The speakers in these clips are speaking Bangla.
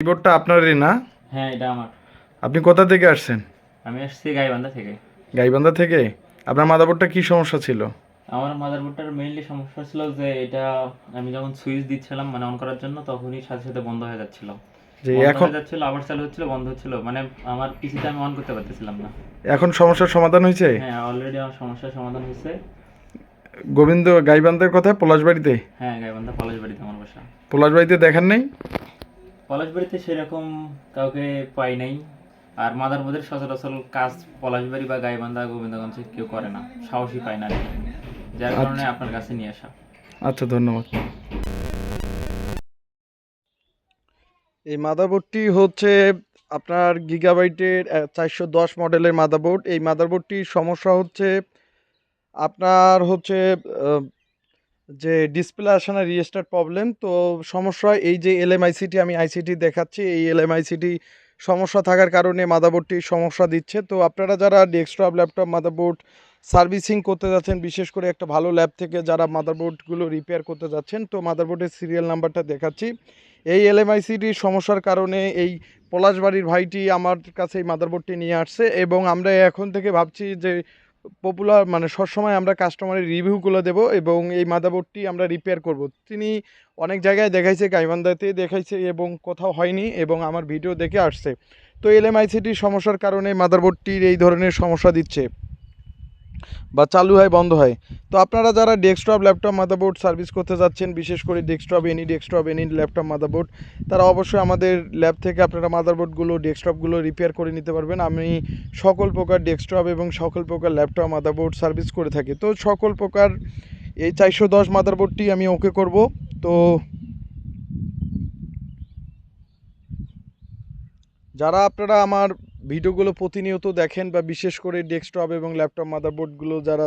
কিবোর্ডটা আপনারই না? হ্যাঁ এটা আমার। আপনি কোথা থেকে আসছেন? আমি আসছি গাইবান্ধা থেকে। গাইবান্ধা থেকে? আপনার মাদারবোর্ডটা কি সমস্যা ছিল? আমার মাদারবোর্ডটার মেইনলি সমস্যা ছিল যে এটা আমি যখন সুইচ দিচ্ছিলাম মানে অন করার জন্য তখনই সাথে সাথে বন্ধ হয়ে যাচ্ছিল। যে এখন যাচ্ছিল আবার চালু হচ্ছিল বন্ধ হচ্ছিল। মানে আমার পিসিতে আমি অন করতে পারতেছিলাম না। এখন সমস্যার সমাধান হয়েছে? হ্যাঁ অলরেডি আমার সমস্যার সমাধান হয়েছে। গোবিন্দ গাইবান্ধার কথা পলাশবাড়িতে? হ্যাঁ গাইবান্ধা পলাশবাড়িতে আমার বাসা। পলাশবাড়িতে দেখান নেই? পলাশবাড়িতে সেরকম কাউকে পাই নাই। আর মাদারবোর্ডের সচরাচর কাজ পলাশবাড়ি বা গাইবান্ধা গোবিন্দগঞ্জে কেউ করে না। সাহসী পায় না যার কারণে আপনার কাছে নিয়ে আসা। আচ্ছা ধন্যবাদ। এই মাদারবোর্ডটি হচ্ছে আপনার গিগাবাইটের চারশো দশ মডেলের মাদারবোর্ড। এই মাদারবোর্ডটির সমস্যা হচ্ছে আপনার হচ্ছে যে ডিসপ্লে আসে না রিস্টার্ট প্রবলেম তো সমস্যা এই যে এলএমআইসিটি আমি আইসিটি দেখাচ্ছি, এই এলএমআইসিটি সমস্যা থাকার কারণে মাদারবোর্ডটি সমস্যা দিচ্ছে। তো আপনারা যারা ডেস্কটপ ল্যাপটপ মাদারবোর্ড সার্ভিসিং করতে যাচ্ছেন, বিশেষ করে একটা ভালো ল্যাব থেকে যারা মাদারবোর্ডগুলো রিপেয়ার করতে যাচ্ছেন, তো মাদারবোর্ডের সিরিয়াল নাম্বারটা দেখাচ্ছি। এই এলএমআইসিটির সমস্যার কারণে এই পলাশবাড়ির ভাইটি আমার কাছে এই মাদারবোর্ডটি নিয়ে আসছে এবং আমরা এখন থেকে ভাবছি যে পপুলার মানে সবসময় আমরা কাস্টমারের রিভিউগুলো দেব এবং এই মাদাবোর্ডটি আমরা রিপেয়ার করব। তিনি অনেক জায়গায় দেখাইছে গাইবান্ধাতে দেখাইছে এবং কোথাও হয়নি এবং আমার ভিডিও দেখে আসছে। তো এলএমআইসিটির সমস্যার কারণে মাদারবোর্ডটির এই ধরনের সমস্যা দিচ্ছে। বা চালু হয়, বন্ধ হয়। তো আপনারা যারা ডেস্কটপ, ল্যাপটপ, মাদারবোর্ড সার্ভিস করতে যাচ্ছেন, বিশেষ করে desktop, any desktop, any laptop, motherboard, তারা অবশ্যই আমাদের ল্যাব থেকে আপনারা মাদারবোর্ডগুলো, ডেস্কটপগুলো রিপেয়ার করে নিতে পারবেন। আমি সকল প্রকার ডেস্কটপ এবং সকল প্রকার ল্যাপটপ, মাদারবোর্ড সার্ভিস করে থাকি। তো সকল প্রকার এই চারশো দশ মাদারবোর্ডটি আমি ওকে করব। তো যারা আপনারা আমার ভিডিওগুলো প্রতিনিয়ত দেখেন বা বিশেষ করে ডেস্কটপ এবং ল্যাপটপ, মাদারবোর্ডগুলো যারা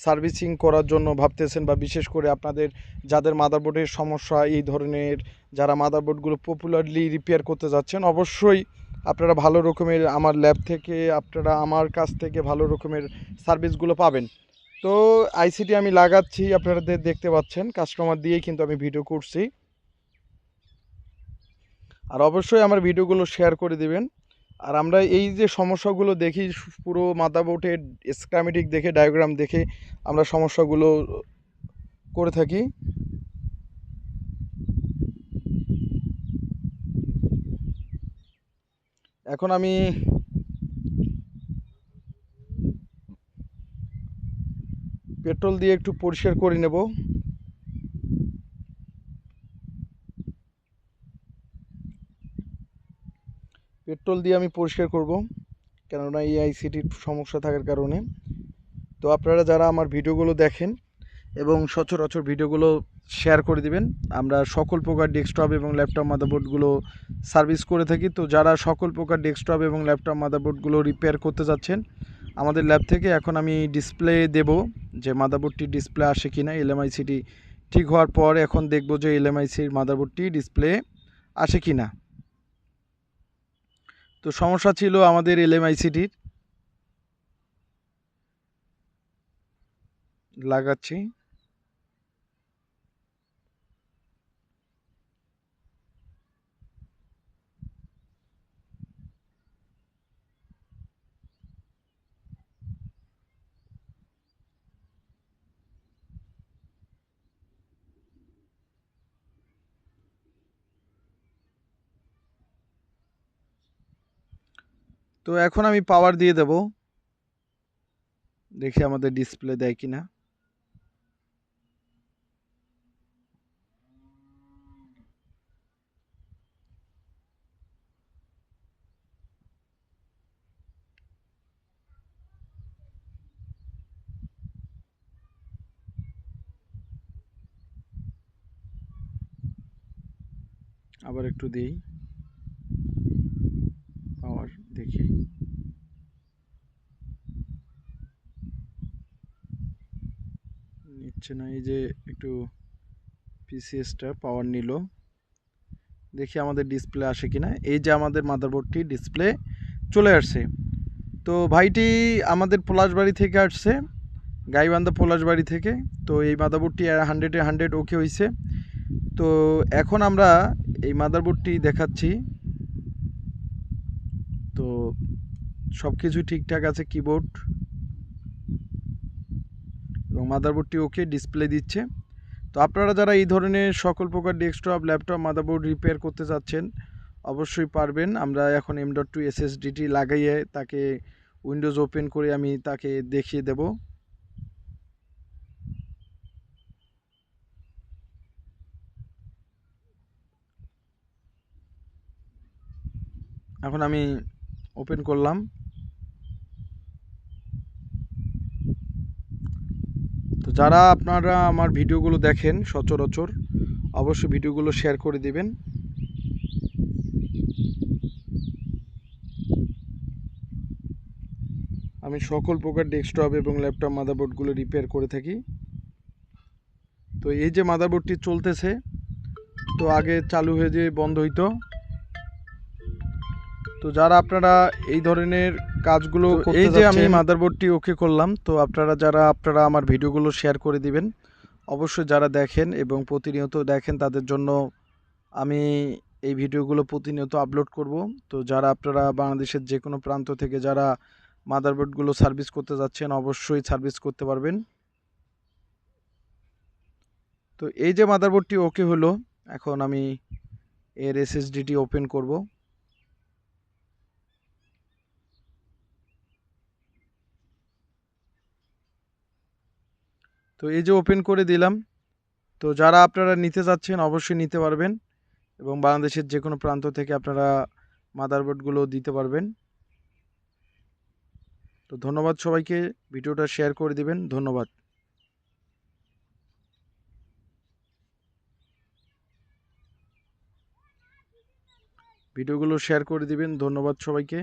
সার্ভিসিং করার জন্য ভাবতেছেন বা বিশেষ করে আপনাদের যাদের মাদারবোর্ডের সমস্যা, এই ধরনের যারা মাদারবোর্ডগুলো পপুলারলি রিপেয়ার করতে যাচ্ছেন, অবশ্যই আপনারা ভালো রকমের আমার ল্যাব থেকে, আপনারা আমার কাছ থেকে ভালো রকমের সার্ভিসগুলো পাবেন। তো আইসিটি আমি লাগাচ্ছি, আপনাদের দেখতে পাচ্ছেন কাস্টমার দিয়েই কিন্তু আমি ভিডিও করছি। আর অবশ্যই আমার ভিডিওগুলো শেয়ার করে দিবেন। আর আমরা এই যে সমস্যাগুলো দেখি পুরো পুরো মাদাবোর্ডের স্ক্রামেটিক দেখে ডায়াগ্রাম দেখে আমরা সমস্যাগুলো করে থাকি। এখন আমি পেট্রোল দিয়ে একটু পরিষ্কার করে নেব। পেট্রোল দিয়ে আমি পরিষ্কার করব, কেননা এই আইসিটির সমস্যা থাকার কারণে। তো আপনারা যারা আমার ভিডিওগুলো দেখেন এবং সচরাচর ভিডিওগুলো শেয়ার করে দিবেন, আমরা সকল প্রকার ডেস্কটপ এবং ল্যাপটপ মাদারবোর্ডগুলো সার্ভিস করে থাকি। তো যারা সকল প্রকার ডেস্কটপ এবং ল্যাপটপ মাদারবোর্ডগুলো রিপেয়ার করতে যাচ্ছেন, আমাদের ল্যাব থেকে এখন আমি ডিসপ্লে দেব যে মাদারবোর্ডটি ডিসপ্লে আসে কি না এলএমআইসিটি ঠিক হওয়ার পর এখন দেখব যে এলএমআইসির মাদারবোর্ডটি ডিসপ্লে আসে কি না তো সমস্যা ছিল আমাদের এলএমআইসিটির। লাগাচ্ছি। তো এখন আমি পাওয়ার দিয়ে দেব। দেখি আমাদের ডিসপ্লে দেয় কিনা। আবার একটু দিই। দেখি নিচ্ছে না, এই যে একটু পিসিএসটা পাওয়ার নিল। দেখি আমাদের ডিসপ্লে আসে কিনা। এই যে আমাদের মাদারবোর্ডটি ডিসপ্লে চলে আসছে। তো ভাইটি আমাদের পলাশবাড়ি থেকে আসছে, গাইবান্ধা পলাশবাড়ি থেকে। তো এই মাদারবোর্ডটি হান্ড্রেডে হান্ড্রেড ওকে হয়েছে তো এখন আমরা এই মাদারবোর্ডটি দেখাচ্ছি। তো সব কিছু ঠিকঠাক আছে কিবোর্ড এবং মাদারবোর্ডটি ওকে ডিসপ্লে দিচ্ছে। তো আপনারা যারা এই ধরনের সকল প্রকার ডেস্কটপ ল্যাপটপ মাদারবোর্ড রিপেয়ার করতে চাচ্ছেন, অবশ্যই পারবেন। আমরা এখন এম ডট টু এসএসডিটি লাগাইয়ে তাকে উইন্ডোজ ওপেন করে আমি তাকে দেখিয়ে দেব। এখন আমি ওপেন করলাম। তো যারা আপনারা আমার ভিডিওগুলো দেখেন সচরাচর, অবশ্যই ভিডিওগুলো শেয়ার করে দিবেন। আমি সকল প্রকার ডেস্কটপ এবং ল্যাপটপ মাদারবোর্ডগুলো রিপেয়ার করে থাকি। তো এই যে মাদারবোর্ডটি চলতেছে, তো আগে চালু হয়ে যে বন্ধ হইতো। তো যারা আপনারা এই ধরনের কাজগুলো এই যে আমি মাদারবোর্ডটি ওকে করলাম তো আপনারা যারা আপনারা আমার ভিডিওগুলো শেয়ার করে দিবেন অবশ্যই যারা দেখেন এবং প্রতিনিয়ত দেখেন তাদের জন্য আমি এই ভিডিওগুলো প্রতিনিয়ত আপলোড করব। তো যারা আপনারা বাংলাদেশের যে কোনো প্রান্ত থেকে যারা মাদারবোর্ডগুলো সার্ভিস করতে যাচ্ছেন অবশ্যই সার্ভিস করতে পারবেন। তো এই যে মাদারবোর্ডটি ওকে হলো এখন আমি এর এসএসডিটি ওপেন করব। তো এই যে ওপেন করে দিলাম, তো যারা আপনারা নিতে যাচ্ছেন অবশ্যই নিতে পারবেন এবং বাংলাদেশের যে কোনো প্রান্ত থেকে আপনারা মাদারবোর্ডগুলো দিতে পারবেন। তো ধন্যবাদ সবাইকে, ভিডিওটা শেয়ার করে দিবেন, ধন্যবাদ। ভিডিওগুলো শেয়ার করে দিবেন, ধন্যবাদ সবাইকে।